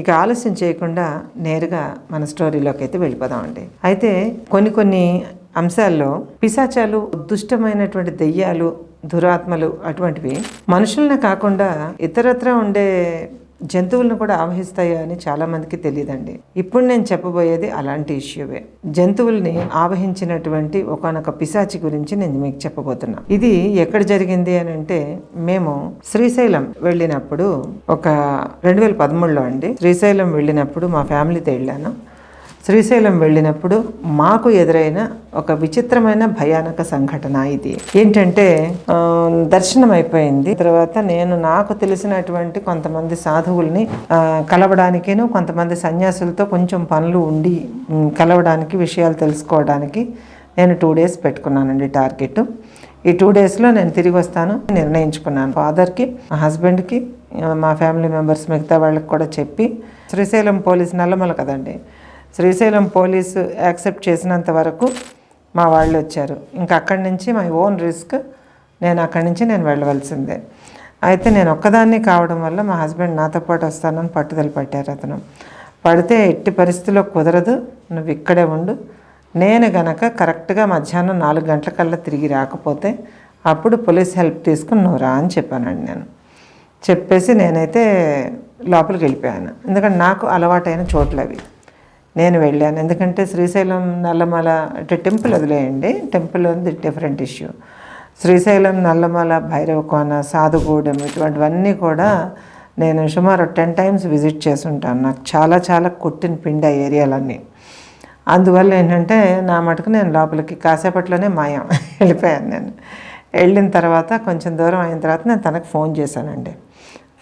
ఇక ఆలస్యం చేయకుండా నేరుగా మన స్టోరీలోకి అయితే వెళ్ళిపోదామండి. అయితే కొన్ని కొన్ని అంశాల్లో పిశాచాలు దుష్టమైనటువంటి దెయ్యాలు దురాత్మలు అటువంటివి మనుషుల్ని కాకుండా ఇతరత్ర ఉండే జంతువులను కూడా ఆవహిస్తాయా అని చాలామందికి తెలియదండి ఇప్పుడు నేను చెప్పబోయేది అలాంటి ఇష్యూవే. జంతువుల్ని ఆవహించినటువంటి ఒకనొక పిశాచి గురించి నేను మీకు చెప్పబోతున్నా. ఇది ఎక్కడ జరిగింది అని అంటే మేము శ్రీశైలం వెళ్ళినప్పుడు ఒక రెండు వేల పదమూడులో అండి. శ్రీశైలం వెళ్ళినప్పుడు మా ఫ్యామిలీతో వెళ్ళాను. శ్రీశైలం వెళ్ళినప్పుడు మాకు ఎదురైన ఒక విచిత్రమైన భయానక సంఘటన ఇది. ఏంటంటే దర్శనం అయిపోయింది. తర్వాత నేను నాకు తెలిసినటువంటి కొంతమంది సాధువుల్ని ఆ, కలవడానికిను కొంతమంది సన్యాసులతో కొంచెం పనులు ఉండి కలవడానికి విషయాలు తెలుసుకోవడానికి నేను టూ డేస్ పెట్టుకున్నానండి టార్గెట్. ఈ టూ డేస్లో నేను తిరిగి వస్తాను నిర్ణయించుకున్నాను. ఫాదర్కి మా హస్బెండ్కి మా ఫ్యామిలీ మెంబర్స్ మిగతా వాళ్ళకి కూడా చెప్పి శ్రీశైలం పోలీస్ నల్లమల కదండి శ్రీశైలం పోలీసు యాక్సెప్ట్ చేసినంత వరకు మా వాళ్ళు వచ్చారు. ఇంకా అక్కడి నుంచి మై ఓన్ రిస్క్ నేను అక్కడి నుంచి నేను వెళ్ళవలసిందే. అయితే నేను ఒక్కదాన్ని కావడం వల్ల మా హస్బెండ్ నాతో పాటు వస్తానని పట్టుదల పట్టారు అతను. పడితే ఎట్టి పరిస్థితిలో కుదరదు నువ్వు ఇక్కడే ఉండు. నేను గనక కరెక్ట్గా మధ్యాహ్నం నాలుగు గంటలకల్లా తిరిగి రాకపోతే అప్పుడు పోలీస్ హెల్ప్ తీసుకుని నువ్వు రా అని చెప్పానండి నేను. చెప్పేసి నేనైతే లోపలికి వెళ్ళిపోయాను. ఎందుకంటే నాకు అలవాటైన చోట్లవి. నేను వెళ్ళాను. ఎందుకంటే శ్రీశైలం నల్లమల అంటే టెంపుల్ వదిలేయండి. టెంపుల్ ఉంది డిఫరెంట్ ఇష్యూ శ్రీశైలం నల్లమల భైరవకోన సాధుగూడెం ఇటువంటివన్నీ కూడా నేను సుమారు టెన్ టైమ్స్ విజిట్ చేసి ఉంటాను నాకు చాలా చాలా కొట్టిన పిండి ఆ ఏరియాలన్నీ. అందువల్ల ఏంటంటే నా మటుకు నేను లోపలికి కాసేపట్లోనే మాయం. వెళ్ళిపోయాను నేను. వెళ్ళిన తర్వాత కొంచెం దూరం అయిన తర్వాత నేను తనకు ఫోన్ చేశానండి.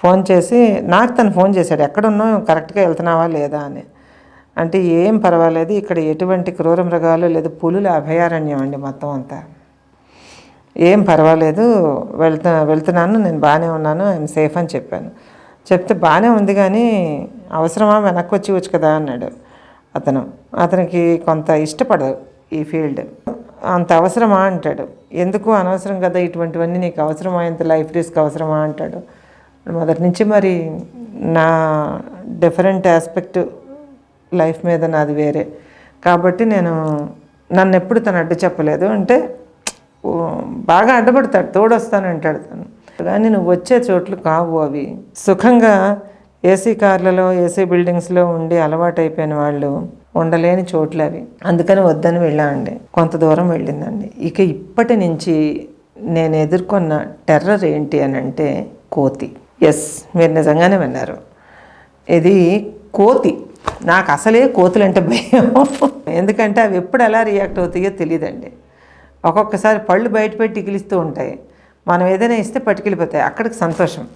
ఫోన్ చేసి నాకు తను ఫోన్ చేశాడు. ఎక్కడున్నావు? కరెక్ట్గా వెళ్తున్నావా లేదా అని. అంటే ఏం పర్వాలేదు ఇక్కడ ఎటువంటి క్రూర మృగాలు లేదు పులుల అభయారణ్యం అండి మొత్తం అంతా. ఏం పర్వాలేదు వెళ్తా వెళ్తున్నాను నేను బాగానే ఉన్నాను ఐఎమ్ సేఫ్ అని చెప్పాను. చెప్తే బాగానే ఉంది కానీ అవసరమా వెనక్కి వచ్చి వచ్చు కదా అన్నాడు అతను. అతనికి కొంత ఇష్టపడదు ఈ ఫీల్డ్. అంత అవసరమా అంటాడు. ఎందుకు అనవసరం కదా ఇటువంటివన్నీ నీకు అవసరమా ఇంత లైఫ్ రిస్క్ అవసరమా అంటాడు. మొదటి నుంచి మరి నా డిఫరెంట్ ఆస్పెక్ట్ లైఫ్ మీద నాది వేరే. కాబట్టి నేను నన్ను ఎప్పుడు తను అడ్డు చెప్పలేదు. అంటే బాగా అడ్డపడతాడు తోడొస్తానంటాడు తను. కానీ నువ్వు వచ్చే చోట్లు కావు అవి. సుఖంగా ఏసీ కార్లలో ఏసీ బిల్డింగ్స్లో ఉండి అలవాటైపోయిన వాళ్ళు ఉండలేని చోట్లు అవి. అందుకని వద్దని వెళ్ళామండి కొంత దూరం వెళ్ళిందండి. ఇక ఇప్పటి నుంచి నేను ఎదుర్కొన్న టెర్రర్ ఏంటి అని అంటే కోతి. ఎస్ మీరు నిజంగానే విన్నారు. ఇది కోతి. నాకు అసలే కోతులంటే భయం. ఎందుకంటే అవి ఎప్పుడు ఎలా రియాక్ట్ అవుతాయో తెలియదండి. ఒక్కొక్కసారి పళ్ళు బయట పెట్టి ఇగిలిస్తూ ఉంటాయి. మనం ఏదైనా ఇస్తే పట్టుకెళ్ళిపోతాయి. అక్కడికి సంతోషం.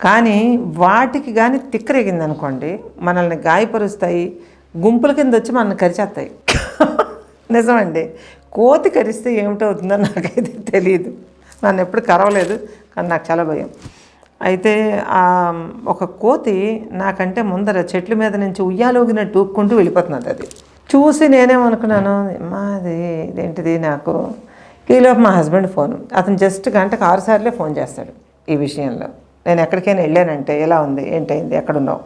కానీ వాటికి కానీ తిక్కరేగింది అనుకోండి మనల్ని గాయపరుస్తాయి గుంపుల కింద వచ్చి మనల్ని కరిచేస్తాయి. నిజమండి. కోతి కరిస్తే ఏమిటవుతుందో నాకైతే తెలియదు. నన్ను ఎప్పుడు కరవలేదు కానీ నాకు చాలా భయం. అయితే ఒక కోతి నాకంటే ముందర చెట్ల మీద నుంచి ఉయ్యాలోగినట్టు ఊక్కుంటూ వెళ్ళిపోతున్నది అది. చూసి నేనేమనుకున్నాను మాది ఇదేంటిది నాకు? ఈలోపు మా హస్బెండ్ ఫోన్. అతను జస్ట్ గంటకు ఆరు సార్లే ఫోన్ చేస్తాడు ఈ విషయంలో. నేను ఎక్కడికైనా వెళ్ళానంటే ఎలా ఉంది? ఏంటైంది ఎక్కడున్నావు?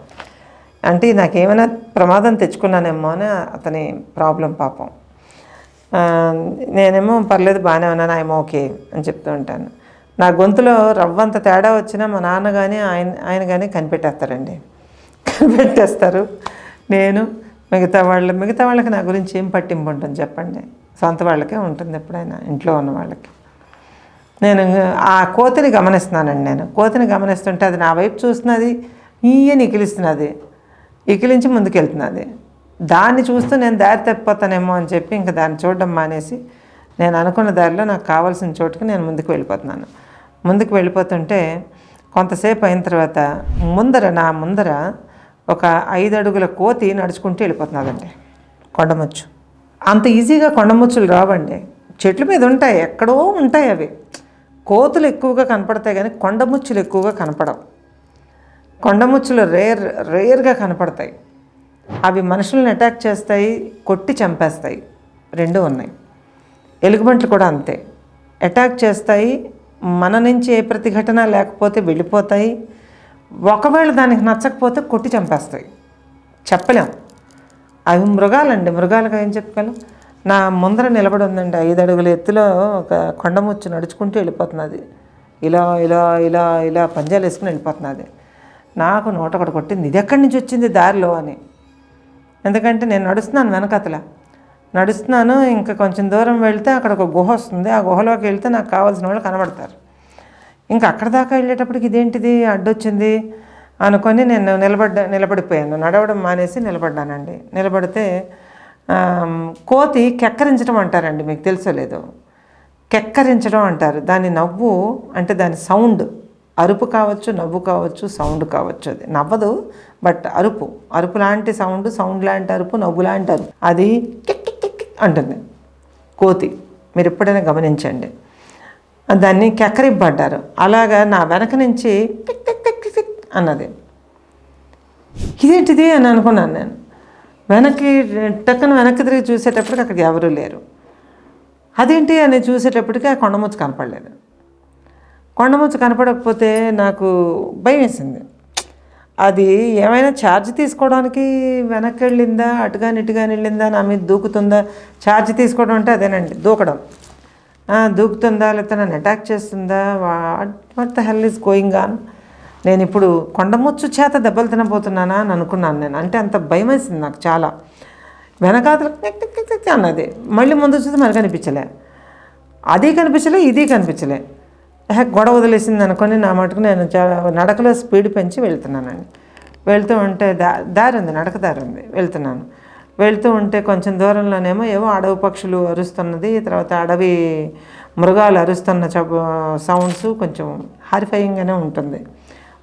అంటే నాకేమైనా ప్రమాదం తెచ్చుకున్నానేమో అని అతని ప్రాబ్లం పాపం. నేనేమో పర్లేదు బాగానే ఉన్నాను ఐఎమ్ ఓకే అని చెప్తూ ఉంటాను. నా గొంతులో రవ్వంత తేడా వచ్చినా మా నాన్న కానీ ఆయన ఆయన కానీ కనిపెట్టేస్తారండి. కనిపెట్టేస్తారు. నేను మిగతా వాళ్ళు మిగతా వాళ్ళకి నా గురించి ఏం పట్టింపు ఉంటుంది చెప్పండి. సొంత వాళ్ళకే ఉంటుంది ఎప్పుడైనా ఇంట్లో ఉన్న వాళ్ళకి. నేను ఆ కోతిని గమనిస్తున్నానండి నేను. కోతిని గమనిస్తుంటే అది నా వైపు చూస్తున్నది ఈయన ఇకిలిస్తున్నది ఇకిలించి ముందుకెళ్తున్నది. దాన్ని చూస్తూ నేను దారి తప్పిపోతానేమో అని చెప్పి ఇంకా దాన్ని చూడడం మానేసి నేను అనుకున్న దారిలో నాకు కావాల్సిన చోటుకి నేను ముందుకు వెళ్ళిపోతున్నాను. ముందుకు వెళ్ళిపోతుంటే కొంతసేపు అయిన తర్వాత ముందర నా ముందర ఒక ఐదు అడుగుల కోతి నడుచుకుంటూ వెళ్ళిపోతున్నదండి కొండముచ్చు. అంత ఈజీగా కొండముచ్చులు రావండి. చెట్ల మీద ఉంటాయి ఎక్కడో ఉంటాయి అవి. కోతులు ఎక్కువగా కనపడతాయి కానీ కొండముచ్చులు ఎక్కువగా కనపడవు. కొండముచ్చులు రేర్ రేర్గా కనపడతాయి. అవి మనుషులను అటాక్ చేస్తాయి కొట్టి చంపేస్తాయి. రెండు ఉన్నాయి. ఎలుగుబంట్లు కూడా అంతే. అటాక్ చేస్తాయి మన నుంచి ఏ ప్రతిఘటన లేకపోతే వెళ్ళిపోతాయి. ఒకవేళ దానికి నచ్చకపోతే కొట్టి చంపేస్తాయి. చెప్పలేం. అవి మృగాలండి. మృగాలకు ఏం చెప్పగలం నా ముందర నిలబడి ఉందండి. ఐదు అడుగుల ఎత్తులో ఒక కొండముచ్చు నడుచుకుంటూ వెళ్ళిపోతున్నది. ఇలా ఇలా ఇలా ఇలా పంజాలు వేసుకుని వెళ్ళిపోతున్నది. నాకు నోట ఒకటి కొట్టింది. ఇది ఎక్కడి నుంచి వచ్చింది దారిలో అని. ఎందుకంటే నేను నడుస్తున్నాను వెనకతల. నడుస్తున్నాను ఇంకా కొంచెం దూరం వెళ్తే అక్కడ ఒక గుహ వస్తుంది. ఆ గుహలోకి వెళ్తే నాకు కావాల్సిన వాళ్ళు కనబడతారు. ఇంకా అక్కడ దాకా వెళ్ళేటప్పటికి ఇదేంటిది? అడ్డొచ్చింది అనుకొని నేను నిలబడ్డ నిలబడిపోయాను. నడవడం మానేసి నిలబడ్డానండి. నిలబడితే కోతి కెక్కరించడం అంటారండి. మీకు తెలుసో లేదో? కెక్కరించడం అంటారు. దాని నవ్వు అంటే దాని సౌండ్. అరుపు కావచ్చు నవ్వు కావచ్చు సౌండ్ కావచ్చు. అది నవ్వదు బట్ అరుపు. అరుపు లాంటి సౌండ్ సౌండ్ లాంటి అరుపు నవ్వు లాంటి అరుపు. అది కిక్ అంటుంది. కోతి మీరు ఎప్పుడైనా గమనించండి. దాన్ని కెక్కరిబ్బడ్డారు అలాగా నా వెనక నుంచి tick tick tick tick tick అన్నది. ఇదేంటిది అని అనుకున్నాను నేను. వెనక్కి టక్కన వెనక్కి తిరిగి చూసేటప్పటికి అక్కడ ఎవరూ లేరు. అదేంటి అని చూసేటప్పటికి ఆ కొండముచ్చు కనపడలేదు. కొండముచ్చు కనపడకపోతే నాకు భయం వేసింది అది ఏమైనా ఛార్జ్ తీసుకోవడానికి వెనక్కి వెళ్ళిందా అటుగా ఇటుగా వెళ్ళిందా నా మీద దూకుతుందా? ఛార్జ్ తీసుకోవడం అంటే అదేనండి దూకడం. దూకుతుందా లేకపోతే నన్ను అటాక్ చేస్తుందా? What the hell is going on నేను ఇప్పుడు కొండముచ్చు చేత దెబ్బలు తినబోతున్నానా అని అనుకున్నాను నేను. అంటే అంత భయం వేసింది నాకు చాలా. వెనకాతలు అన్నది. మళ్ళీ ముందు చూస్తే మళ్ళీ కనిపించలే అది కనిపించలే ఇది కనిపించలే. గొడవ వదిలేసింది అనుకొని నా మటుకు నేను నడకలో స్పీడ్ పెంచి వెళ్తున్నానండి. వెళ్తూ ఉంటే దా దారి ఉంది నడక దారి ఉంది వెళ్తున్నాను. వెళ్తూ ఉంటే కొంచెం దూరంలోనేమో ఏవో అడవి పక్షులు అరుస్తున్నది తర్వాత అడవి మృగాలు అరుస్తున్న చ సౌండ్స్ కొంచెం హారిఫైయింగ్గానే ఉంటుంది.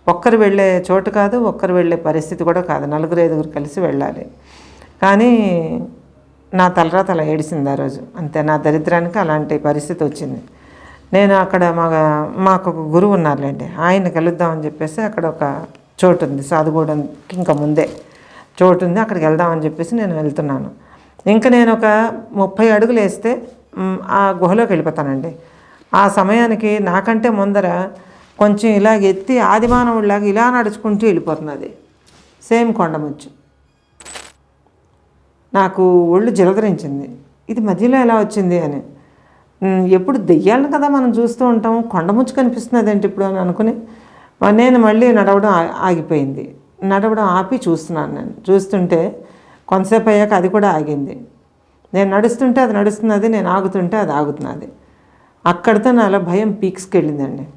ఒక్కరు వెళ్ళే చోటు కాదు ఒక్కరు వెళ్ళే పరిస్థితి కూడా కాదు నలుగురు ఐదుగురు కలిసి వెళ్ళాలి. కానీ నా తలరాత అలా ఏడిసింది ఆ రోజు. అంతే నా దరిద్రానికి అలాంటి పరిస్థితి వచ్చింది. నేను అక్కడ మా మాకు ఒక గురువు ఉన్నారులేండి ఆయన కలుద్దామని చెప్పేసి అక్కడ ఒక చోటు ఉంది సాధుగూడెంకి ఇంకా ముందే చోటు ఉంది అక్కడికి వెళ్దామని చెప్పేసి నేను వెళ్తున్నాను. ఇంకా నేను ఒక ముప్పై అడుగులు వేస్తే ఆ గుహలోకి వెళ్ళిపోతానండి. ఆ సమయానికి నాకంటే ముందర కొంచెం ఇలాగ ఎత్తి ఆదిమానవుడిలాగా ఇలా నడుచుకుంటూ వెళ్ళిపోతున్నది. సేమ్ కొండముచ్చు నాకు ఒళ్ళు జలదరించింది ఇది మధ్యలో ఎలా వచ్చింది అని. ఎప్పుడు దెయ్యాలను కదా మనం చూస్తూ ఉంటాం. కొండముచ్చు కనిపిస్తున్నది ఏంటి ఇప్పుడు అని అనుకుని నేను మళ్ళీ నడవడం ఆగిపోయింది. నడవడం ఆపి చూస్తున్నాను నేను. చూస్తుంటే కొంతసేపు అయ్యాక అది కూడా ఆగింది. నేను నడుస్తుంటే అది నడుస్తున్నది నేను ఆగుతుంటే అది ఆగుతున్నది. అక్కడితో నాలో భయం పీక్స్కెళ్ళిందండి.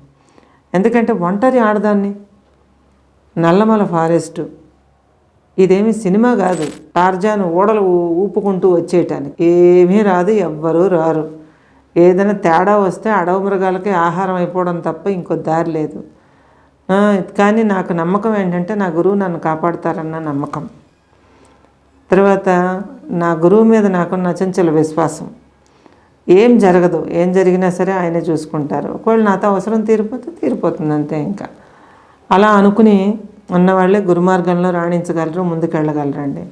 ఎందుకంటే ఒంటరి ఆడదాన్ని నల్లమల ఫారెస్టు ఇదేమి సినిమా కాదు. టార్జాన్ ఓడలు ఊపుకుంటూ వచ్చేయటానికి. ఏమీ రాదు ఎవ్వరూ రారు. ఏదైనా తేడా వస్తే అడవి మృగాలకి ఆహారం అయిపోవడం తప్ప ఇంకో దారి లేదు. కానీ నాకు నమ్మకం ఏంటంటే నా గురువు నన్ను కాపాడుతారన్న నమ్మకం. తర్వాత నా గురువు మీద నాకున్న అచంచల విశ్వాసం. ఏం జరగదు ఏం జరిగినా సరే ఆయనే చూసుకుంటారు. ఒకవేళ నాతో అవసరం తీరిపోతే తీరిపోతుంది అంతే ఇంకా. అలా అనుకుని ఉన్నవాళ్ళే గురుమార్గంలో రాణించగలరు ముందుకెళ్ళగలరండి.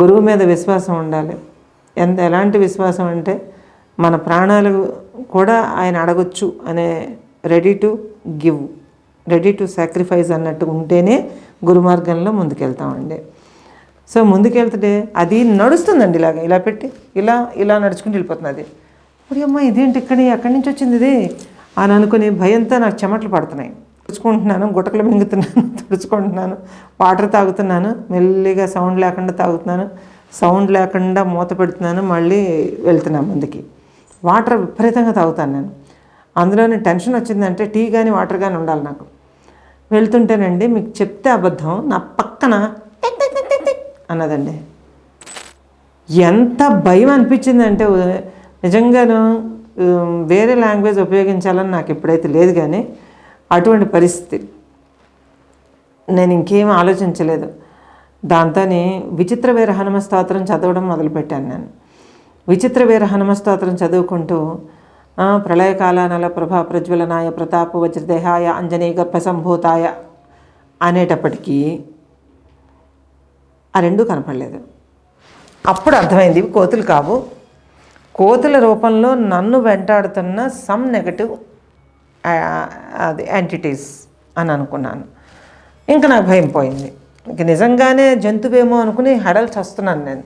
గురువు మీద విశ్వాసం ఉండాలి. ఎంత ఎలాంటి విశ్వాసం అంటే మన ప్రాణాలు కూడా ఆయన అడగొచ్చు అనే ready to give ready to sacrifice అన్నట్టు ఉంటేనే గురుమార్గంలో ముందుకెళ్తామండి. సో ముందుకెళ్తుంటే అది నడుస్తుందండి ఇలాగ ఇలా పెట్టి ఇలా ఇలా నడుచుకుంటూ వెళ్ళిపోతుంది అది. మరి అమ్మ ఇదేంటి ఇక్కడ ఎక్కడి నుంచి వచ్చింది ఇది? అని అనుకుని భయంతో నాకు చెమటలు పడుతున్నాయి. తుడుచుకుంటున్నాను గుటకలు మింగుతున్నాను తుడుచుకుంటున్నాను వాటర్ తాగుతున్నాను మెల్లిగా సౌండ్ లేకుండా తాగుతున్నాను సౌండ్ లేకుండా మూత పెడుతున్నాను మళ్ళీ వెళ్తున్నాను ముందుకి. వాటర్ విపరీతంగా తాగుతాను నేను. అందులోనే టెన్షన్ వచ్చిందంటే టీ కానీ వాటర్ కానీ ఉండాలి నాకు. వెళ్తుంటేనండి మీకు చెప్తే అబద్ధం నా పక్కన అన్నదండి. ఎంత భయం అనిపించిందంటే నిజంగాను వేరే లాంగ్వేజ్ ఉపయోగించాలని నాకు ఎప్పుడైతే లేదు కానీ అటువంటి పరిస్థితి. నేను ఇంకేం ఆలోచించలేదు. దాంతో విచిత్ర వేర హనుమ స్తోత్రం చదవడం మొదలుపెట్టాను నేను. విచిత్ర వీర హనుమస్తోత్రం చదువుకుంటూ ప్రళయకాల ప్రళయకాలానల ప్రభా ప్రజ్వలనాయ ప్రతాప వజ్రదేహాయ అంజనీ గర్భసంభూతాయ అనేటప్పటికీ ఆ రెండూ కనపడలేదు. అప్పుడు అర్థమైంది ఇవి కోతులు కావు. కోతుల రూపంలో నన్ను వెంటాడుతున్న సమ్ నెగటివ్ అది యాంటిటీస్ అని అనుకున్నాను. ఇంకా నాకు భయం పోయింది. ఇంక నిజంగానే జంతువేమో అనుకుని హడల్చి వస్తున్నాను నేను.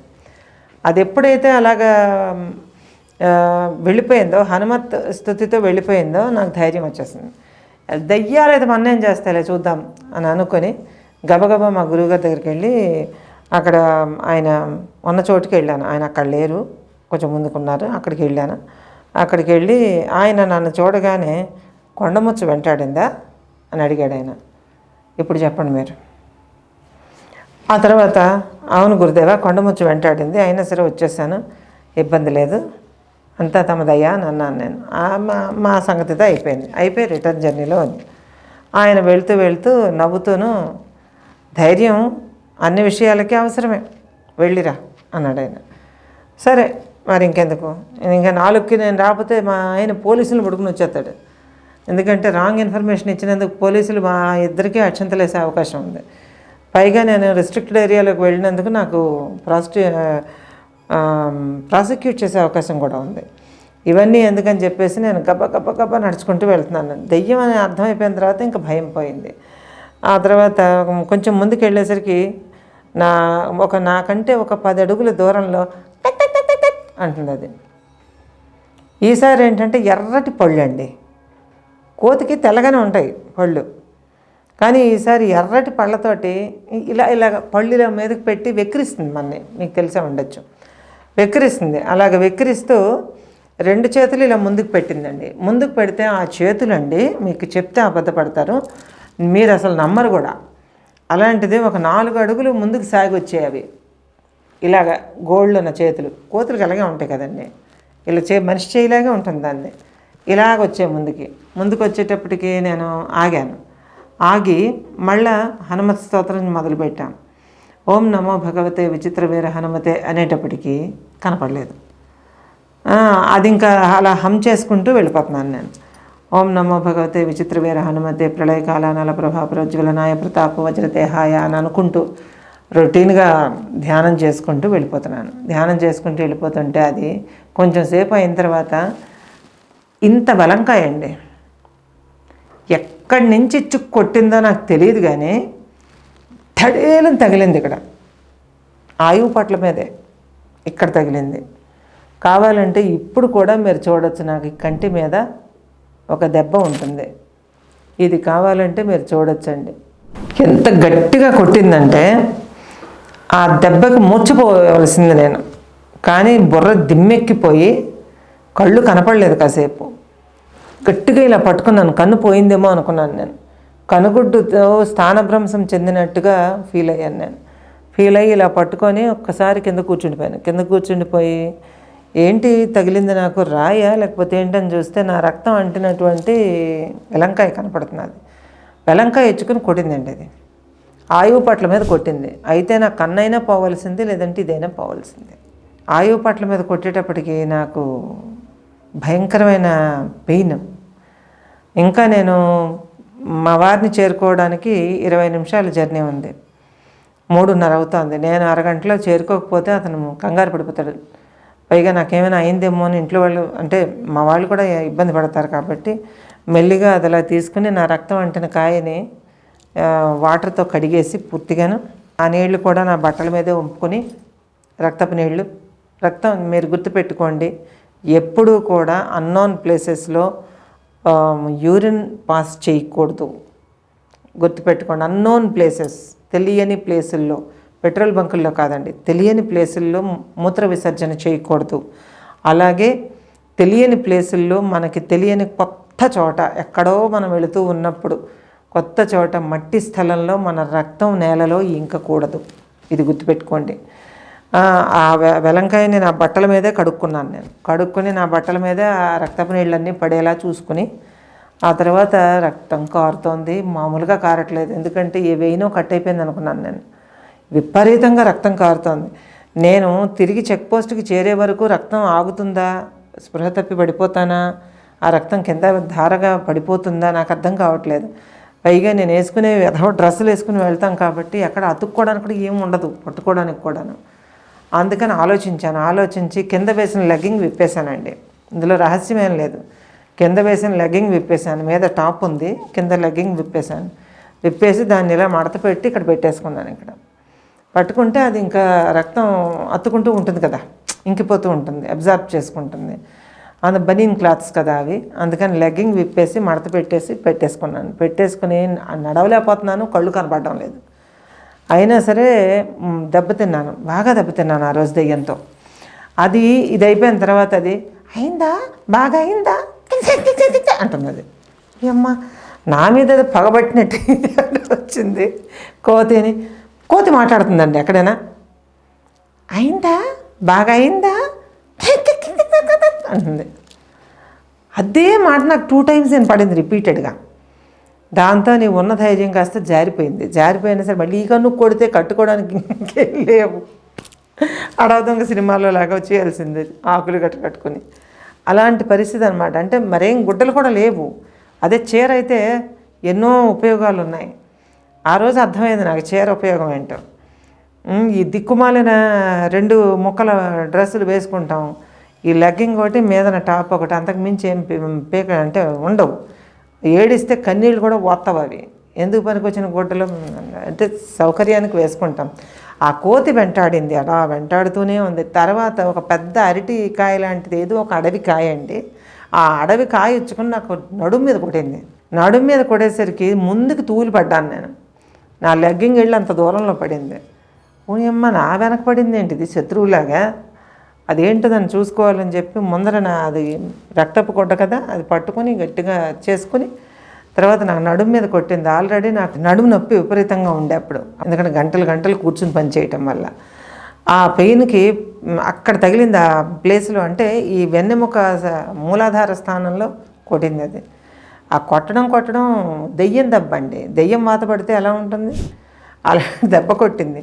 అది ఎప్పుడైతే అలాగా వెళ్ళిపోయిందో హనుమత్ స్థుతితో వెళ్ళిపోయిందో నాకు ధైర్యం వచ్చేసింది. దయ్యాలు అయితే మన ఏం చేస్తాలే చూద్దాం అని అనుకొని గబగబా మా గురువుగారి దగ్గరికి వెళ్ళి అక్కడ ఆయన ఉన్న చోటుకి వెళ్ళాను. ఆయన అక్కడ లేరు కొంచెం ముందుకున్నారు అక్కడికి వెళ్ళాను. అక్కడికి వెళ్ళి ఆయన నన్ను చూడగానే కొండముచ్చు వెంటాడిందా అని అడిగాడు ఆయన. ఇప్పుడు చెప్పండి మీరు. ఆ తర్వాత అవును గురుదేవ కొండముచ్చు వెంటాడింది. అయినా సరే వచ్చేసాను. ఇబ్బంది లేదు. అంతా తమదయ్యా అని అన్నాను నేను. మా మా సంగతితో అయిపోయింది. అయిపోయి రిటర్న్ జర్నీలో ఉంది. ఆయన వెళ్తూ వెళుతూ నవ్వుతూను ధైర్యం అన్ని విషయాలకి అవసరమే. వెళ్ళిరా అన్నాడు ఆయన. సరే మరి ఇంకెందుకు? ఇంకా నాలుగుకి నేను రాకపోతే మా ఆయన పోలీసులు పడుకుని వచ్చేస్తాడు. ఎందుకంటే రాంగ్ ఇన్ఫర్మేషన్ ఇచ్చినందుకు పోలీసులు మా ఇద్దరికీ అక్షంతలేసే అవకాశం ఉంది. పైగా నేను రిస్ట్రిక్టెడ్ ఏరియాలోకి వెళ్ళినందుకు నాకు ప్రాసిక్యూ ప్రాసిక్యూట్ చేసే అవకాశం కూడా ఉంది. ఇవన్నీ ఎందుకని చెప్పేసి నేను గబ్బ గబ్బ గబ్బ నడుచుకుంటూ వెళ్తున్నాను. దెయ్యం అని అర్థమైపోయిన తర్వాత ఇంకా భయం పోయింది. ఆ తర్వాత కొంచెం ముందుకు వెళ్ళేసరికి నా ఒక నాకంటే ఒక పది అడుగుల దూరంలో అంటుంది అది. ఈసారి ఏంటంటే ఎర్రటి పళ్ళు అండి. కోతికి తెల్లగానే ఉంటాయి పళ్ళు. కానీ ఈసారి ఎర్రటి పళ్ళతోటి ఇలా ఇలాగ పళ్ళు ఇలా మీదకి పెట్టి వెక్కిరిస్తుంది మనని. మీకు తెలిసే ఉండొచ్చు. వెక్కిరిస్తుంది. అలాగ వెక్కిరిస్తూ రెండు చేతులు ఇలా ముందుకు పెట్టిందండి. ముందుకు పెడితే ఆ చేతులండి మీకు చెప్తే అబద్ధపడతారు. మీరు అసలు నమ్మరు కూడా. అలాంటిది ఒక నాలుగు అడుగులు ముందుకు సాగి వచ్చాయి అవి. ఇలాగ గోల్డ్ ఉన్న చేతులు. కోతులకు అలాగే ఉంటాయి కదండి. ఇలా చే మనిషి చేయలాగే ఉంటుంది దాన్ని. ఇలాగ వచ్చే ముందుకి. ముందుకు వచ్చేటప్పటికి నేను ఆగాను. ఆగి మళ్ళా హనుమత్ స్తోత్రం మొదలుపెట్టాం. ఓం నమో భగవతే విచిత్ర వీర హనుమతే అనేటప్పటికీ కనపడలేదు. అది ఇంకా అలా హమ్ చేసుకుంటూ వెళ్ళిపోతున్నాను నేను. ఓం నమో భగవతే విచిత్ర వీర హనుమతే ప్రళయకాల నల ప్రభా ప్రజ్వలనాయ ప్రతాప వజ్రదేహాయ అని అనుకుంటూ రొటీన్గా ధ్యానం చేసుకుంటూ వెళ్ళిపోతున్నాను. ధ్యానం చేసుకుంటూ వెళ్ళిపోతుంటే అది కొంచెం సేపు అయిన తర్వాత ఇంత బలంకాయండి ఎక్కడి నుంచి చుక్కు కొట్టిందో నాకు తెలియదు కానీ తడేలను తగిలింది ఇక్కడ. ఆయువు పట్ల మీదే ఇక్కడ తగిలింది. కావాలంటే ఇప్పుడు కూడా మీరు చూడొచ్చు నాకు ఈ కంటి మీద ఒక దెబ్బ ఉంటుంది. ఇది కావాలంటే మీరు చూడొచ్చండి. ఎంత గట్టిగా కొట్టిందంటే ఆ దెబ్బకి మూర్చిపోవలసింది నేను. కానీ బుర్ర దిమ్మెక్కిపోయి కళ్ళు కనపడలేదు కాసేపు. గట్టిగా ఇలా పట్టుకున్నాను. కన్ను పోయిందేమో అనుకున్నాను నేను. కనుగుడ్డుతో స్థానభ్రంశం చెందినట్టుగా ఫీల్ అయ్యాను నేను. ఫీల్ అయ్యి ఇలా పట్టుకొని ఒక్కసారి కింద కూర్చుండిపోయాను. కింద కూర్చుండిపోయి ఏంటి తగిలింది నాకు? రాయా? లేకపోతే ఏంటని చూస్తే నా రక్తం అంటినటువంటి వెలంకాయ కనపడుతున్నది వెలంకాయ ఇచ్చుకుని కొట్టిందండి అది. ఆయువు పట్ల మీద కొట్టింది. అయితే నా కన్నైనా పోవలసింది లేదంటే ఇదైనా పోవలసింది. ఆయువు పట్ల మీద కొట్టేటప్పటికి నాకు భయంకరమైన పెయిన్. ఇంకా నేను మా వారిని చేరుకోవడానికి ఇరవై నిమిషాల జర్నీ ఉంది. మూడున్నర అవుతుంది. నేను అరగంటలో చేరుకోకపోతే అతను కంగారు పడిపోతాడు. పైగా నాకేమైనా అయిందేమో అని ఇంట్లో వాళ్ళు అంటే మా వాళ్ళు కూడా ఇబ్బంది పడతారు కాబట్టి మెల్లిగా అది అలా తీసుకుని నా రక్తం అంటిన కాయని వాటర్తో కడిగేసి పూర్తిగాను ఆ నీళ్ళు కూడా నా బట్టల మీదే వంపుకొని రక్తపు నీళ్ళు రక్తం మీరు గుర్తుపెట్టుకోండి. ఎప్పుడూ కూడా అన్నోన్ ప్లేసెస్లో Um, యూరిన్ పాస్ చేయకూడదు. గుర్తుపెట్టుకోండి అన్నోన్ ప్లేసెస్ తెలియని ప్లేసుల్లో పెట్రోల్ బంకుల్లో కాదండి తెలియని ప్లేసుల్లో మూత్ర విసర్జన చేయకూడదు. అలాగే తెలియని ప్లేసుల్లో మనకి తెలియని కొత్త చోట ఎక్కడో మనం వెళుతూ ఉన్నప్పుడు కొత్త చోట మట్టి స్థలంలో మన రక్తం నేలలో ఇంకకూడదు. ఇది గుర్తుపెట్టుకోండి. ఆ, ఆ వె- వెలంకాయని నా బట్టల మీదే కడుక్కున్నాను నేను. కడుక్కుని నా బట్టల మీదే ఆ రక్తపు నీళ్ళన్నీ పడేలా చూసుకుని ఆ తర్వాత రక్తం కారుతోంది. మామూలుగా కారట్లేదు. ఎందుకంటే ఏ వెయినో కట్ అయిపోయింది అనుకున్నాను నేను. విపరీతంగా రక్తం కారుతోంది. నేను తిరిగి చెక్ పోస్ట్కి చేరే వరకు రక్తం ఆగుతుందా? స్పృహ తప్పి పడిపోతానా? ఆ రక్తం కింద ధారగా పడిపోతుందా? నాకు అర్థం కావట్లేదు. పైగా నేను వేసుకునే ఏదో డ్రెస్సులు వేసుకుని వెళ్తాం కాబట్టి అక్కడ అతుక్కోవడానికి కూడా ఏమి ఉండదు. పట్టుకోవడానికి కూడాను. అందుకని ఆలోచించాను. ఆలోచించి కింద వేసిన లెగ్గింగ్ విప్పేశానండి. ఇందులో రహస్యం ఏం లేదు. కింద వేసిన లెగ్గింగ్ విప్పేశాను. మీద టాప్ ఉంది. కింద లెగ్గింగ్ విప్పేశాను. విప్పేసి దాన్ని ఇలా మడత పెట్టి ఇక్కడ పెట్టేసుకున్నాను ఇక్కడ. పట్టుకుంటే అది ఇంకా రక్తం అత్తుకుంటూ ఉంటుంది కదా. ఇంకిపోతూ ఉంటుంది. అబ్జార్బ్ చేసుకుంటుంది. అందు బనీన్ క్లాత్స్ కదా అవి. అందుకని లెగ్గింగ్ విప్పేసి మడత పెట్టేసి పెట్టేసుకున్నాను. పెట్టేసుకుని నడవలేకపోతున్నాను. కళ్ళు కనపడడం లేదు. అయినా సరే దెబ్బతిన్నాను. బాగా దెబ్బతిన్నాను ఆ రోజు దెయ్యంతో. అది ఇది అయిపోయిన తర్వాత అది అయిందా? బాగా అయిందా? అంటుంది అది అమ్మ నా మీద పగబట్టినట్టు వచ్చింది కోతిని. కోతి మాట్లాడుతుందండి ఎక్కడైనా. అయిందా? బాగా అయిందా? అంటుంది. అదే మాట నాకు టూ టైమ్స్ నేను పడింది రిపీటెడ్గా. దాంతో నీ ఉన్న ధైర్యం కాస్త జారిపోయింది. జారిపోయినా సరే మళ్ళీ ఈ కన్ను కొడితే కట్టుకోవడానికి ఇంకేం లేవు. అడవదొంగ సినిమాల్లో లాగా చేయాల్సింది ఆకులు గట్ట కట్టుకుని. అలాంటి పరిస్థితి అనమాట అంటే మరేం గుడ్డలు కూడా లేవు. అదే చీర అయితే ఎన్నో ఉపయోగాలు ఉన్నాయి. ఆ రోజు అర్థమైంది నాకు చీర ఉపయోగం ఏంటో. ఈ దిక్కుమాలిన రెండు ముక్కల డ్రెస్సులు వేసుకుంటాం. ఈ లెగ్గింగ్ ఒకటి మీదన టాప్ ఒకటి అంతకు మించి ఏం పీ- పీక అంటే ఉండవు. ఏడిస్తే కన్నీళ్ళు కూడా వత్తవు అవి. ఎందుకు పనికొచ్చిన గుడ్డలు? అంటే సౌకర్యానికి వేసుకుంటాం. ఆ కోతి వెంటాడింది. అలా వెంటాడుతూనే ఉంది. తర్వాత ఒక పెద్ద అరటి కాయ లాంటిది ఏదో ఒక అడవి కాయ అండి. ఆ అడవి కాయ ఇచ్చుకుని నాకు నడుము మీద కొట్టింది. నడుము మీద కొట్టేసరికి ముందుకు తూలి పడ్డాను నేను. నా లెగ్గింగ్ వెళ్ళి అంత దూరంలో పడింది. ఓయమ్మ నా వెనక పడింది ఇది శత్రువులాగా? అదేంటో దాన్ని చూసుకోవాలని చెప్పి ముందర నా అది రక్తపు కొడ్డ కదా అది పట్టుకొని గట్టిగా చేసుకుని తర్వాత నాకు నడుము మీద కొట్టింది. ఆల్రెడీ నాకు నడుము నొప్పి విపరీతంగా ఉండే అప్పుడు. ఎందుకంటే గంటలు గంటలు కూర్చుని పని చేయటం వల్ల. ఆ పెయిన్కి అక్కడ తగిలింది ఆ ప్లేస్లో అంటే ఈ వెన్నెముక మూలాధార స్థానంలో కొట్టింది అది. ఆ కొట్టడం కొట్టడం దెయ్యం దెబ్బ అండి. దెయ్యం వాత పడితే ఎలా ఉంటుంది? అలా దెబ్బ కొట్టింది.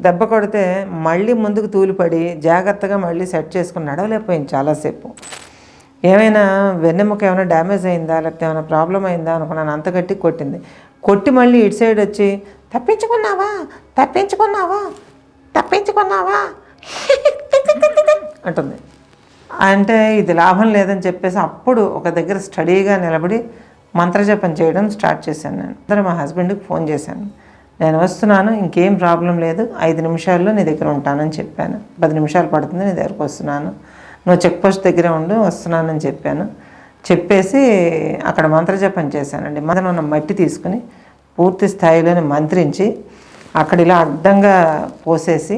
దెబ్బ కొడితే మళ్ళీ ముందుకు తూలిపడి జాగ్రత్తగా మళ్ళీ సెట్ చేసుకుని నడవలేకపోయింది చాలాసేపు? ఏమైనా వెన్నెముక ఏమైనా డ్యామేజ్ అయిందా లేకపోతే ఏమైనా ప్రాబ్లం అయిందా అనుకున్నాను అంత గట్టి కొట్టింది. కొట్టి మళ్ళీ ఇటు సైడ్ వచ్చి తప్పించుకున్నావా? తప్పించుకున్నావా? తప్పించుకున్నావా? అంటుంది. అంటే ఇది లాభం లేదని చెప్పేసి అప్పుడు ఒక దగ్గర స్టడీగా నిలబడి మంత్రజపం చేయడం స్టార్ట్ చేశాను నేను. అందరూ మా హస్బెండ్కి ఫోన్ చేశాను. నేను వస్తున్నాను ఇంకేం ప్రాబ్లం లేదు ఐదు నిమిషాల్లో నీ దగ్గర ఉంటానని చెప్పాను. పది నిమిషాలు పడుతుంది నీ దగ్గరకు వస్తున్నాను. నువ్వు చెక్ పోస్ట్ దగ్గర ఉండు వస్తున్నానని చెప్పాను. చెప్పేసి అక్కడ మంత్రజపం చేశానండి. మొదలు ఉన్న మట్టి తీసుకుని పూర్తి స్థాయిలోనే మంత్రించి అక్కడ ఇలా అడ్డంగా పోసేసి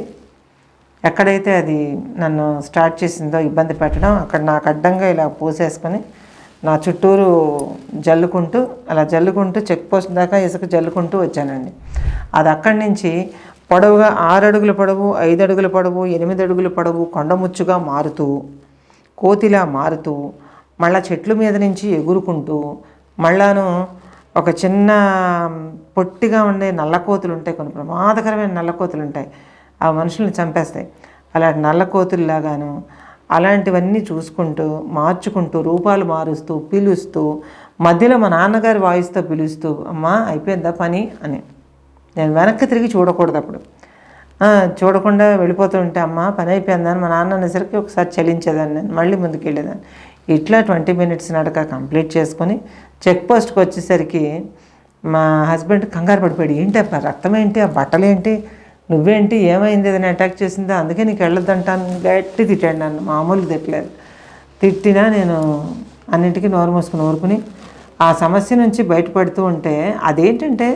ఎక్కడైతే అది నన్ను స్టార్ట్ చేసిందో ఇబ్బంది పెట్టడం అక్కడ నాకు అడ్డంగా ఇలా పూసేసుకొని నా చుట్టూరు జల్లుకుంటూ అలా జల్లుకుంటూ చెక్ పోస్ట్ దాకా ఇసుక జల్లుకుంటూ వచ్చానండి. అది అక్కడి నుంచి పొడవుగా ఆరు అడుగుల పొడవు ఐదు అడుగుల పొడవు ఎనిమిది అడుగుల పొడవు కొండముచ్చుగా మారుతూ కోతిలా మారుతూ మళ్ళా చెట్ల మీద నుంచి ఎగురుకుంటూ మళ్ళాను ఒక చిన్న పొట్టిగా ఉండే నల్లకోతులు ఉంటాయి కొన్ని ప్రమాదకరమైన నల్లకోతులు ఉంటాయి. ఆ మనుషుల్ని చంపేస్తాయి. అలాంటి నల్లకోతుల్లాగాను అలాంటివన్నీ చూసుకుంటూ మార్చుకుంటూ రూపాలు మారుస్తూ పిలుస్తూ మధ్యలో మా నాన్నగారి వాయిస్తో పిలుస్తూ అమ్మా అయిపోయిందా పని? అని. నేను వెనక్కి తిరిగి చూడకూడదు అప్పుడు. చూడకుండా చూడకుండా వెళ్ళిపోతుంటే అమ్మ పని అయిపోయిందని మా నాన్న అనేసరికి ఒకసారి చలించేదాన్ని నేను మళ్ళీ ముందుకు వెళ్ళేదాన్ని. ఇట్లా ట్వంటీ మినిట్స్ నడక కంప్లీట్ చేసుకొని చెక్ పోస్ట్కి వచ్చేసరికి మా హస్బెండ్ కంగారు పడిపోయాడు. ఏంటి అబ్బా రక్తం ఏంటి? ఆ బట్టలు ఏంటి? నువ్వేంటి? ఏమైంది? ఏదైనా అటాక్ చేసిందా? అందుకే నీకు వెళ్ళొద్దంటాను. గట్టి తిట్టాడు నన్ను మామూలు తిట్టలేదు. తిట్టినా నేను అన్నింటికీ నోరు మూసుకుని ఊరుకుని ఆ సమస్య నుంచి బయటపడుతూ ఉంటే అదేంటంటే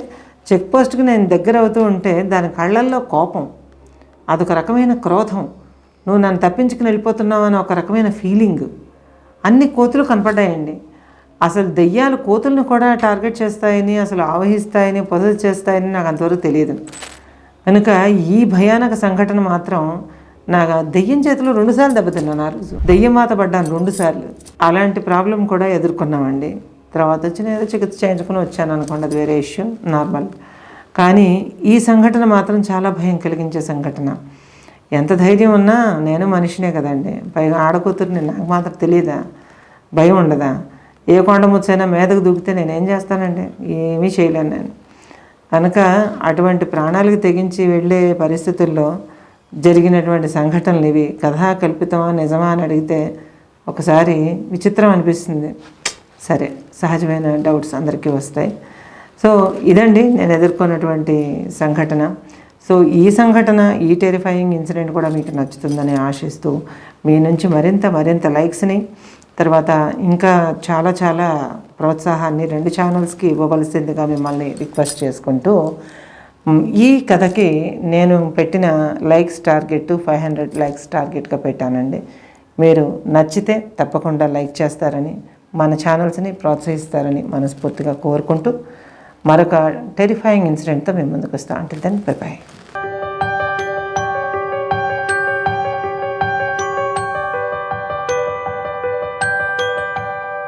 చెక్ పోస్ట్కి నేను దగ్గర అవుతూ ఉంటే దాని కళ్ళల్లో కోపం అదొక రకమైన క్రోధం. నువ్వు నన్ను తప్పించుకుని వెళ్ళిపోతున్నావు అని ఒక రకమైన ఫీలింగ్. అన్ని కోతులు కనపడ్డాయండి. అసలు దెయ్యాలు కోతులను కూడా టార్గెట్ చేస్తాయని అసలు ఆవహిస్తాయని పొదలు చేస్తాయని నాకు అంతవరకు తెలియదు. కనుక ఈ భయానక సంఘటన మాత్రం నాకు దెయ్యం చేతిలో రెండుసార్లు దెబ్బతిన్నాను ఆ రోజు. దెయ్యం మాత పడ్డాను రెండుసార్లు అలాంటి ప్రాబ్లం కూడా ఎదుర్కొన్నామండి. తర్వాత వచ్చి నేను ఏదో చికిత్స చేయించుకుని వచ్చాను అనుకోండి అది వేరే ఇష్యూ నార్మల్ కానీ ఈ సంఘటన మాత్రం చాలా భయం కలిగించే సంఘటన. ఎంత ధైర్యం ఉన్నా నేను మనిషినే కదండి. పైగా ఆడకూతుర్ని నాకు మాత్రం తెలియదా భయం ఉండదా? ఏ కొండ ముచ్చైనా మీదకు దూకితే నేనేం చేస్తానండి? ఏమీ చేయలేను నేను. కనుక అటువంటి ప్రాణాలకు తెగించి వెళ్ళే పరిస్థితుల్లో జరిగినటువంటి సంఘటనలు ఇవి. కథా కల్పితమా నిజమా అని అడిగితే ఒకసారి విచిత్రం అనిపిస్తుంది. సరే సహజమైన డౌట్స్ అందరికీ వస్తాయి. సో ఇదండి నేను ఎదుర్కొన్నటువంటి సంఘటన. సో ఈ సంఘటన ఈ టెరిఫైయింగ్ ఇన్సిడెంట్ కూడా మీకు నచ్చుతుందని ఆశిస్తూ మీ నుంచి మరింత మరింత లైక్స్ని తర్వాత ఇంకా చాలా చాలా ప్రోత్సాహాన్ని రెండు ఛానల్స్కి ఇవ్వవలసిందిగా మిమ్మల్ని రిక్వెస్ట్ చేసుకుంటూ ఈ కథకి నేను పెట్టిన likes target five hundred likes టార్గెట్గా పెట్టానండి. మీరు నచ్చితే తప్పకుండా లైక్ చేస్తారని మన ఛానల్స్ని ప్రోత్సహిస్తారని మనస్ఫూర్తిగా కోరుకుంటూ మరొక టెరిఫైయింగ్ ఇన్సిడెంట్తో మేము ముందుకు వస్తాం. అంటే దెన్ బై బాయ్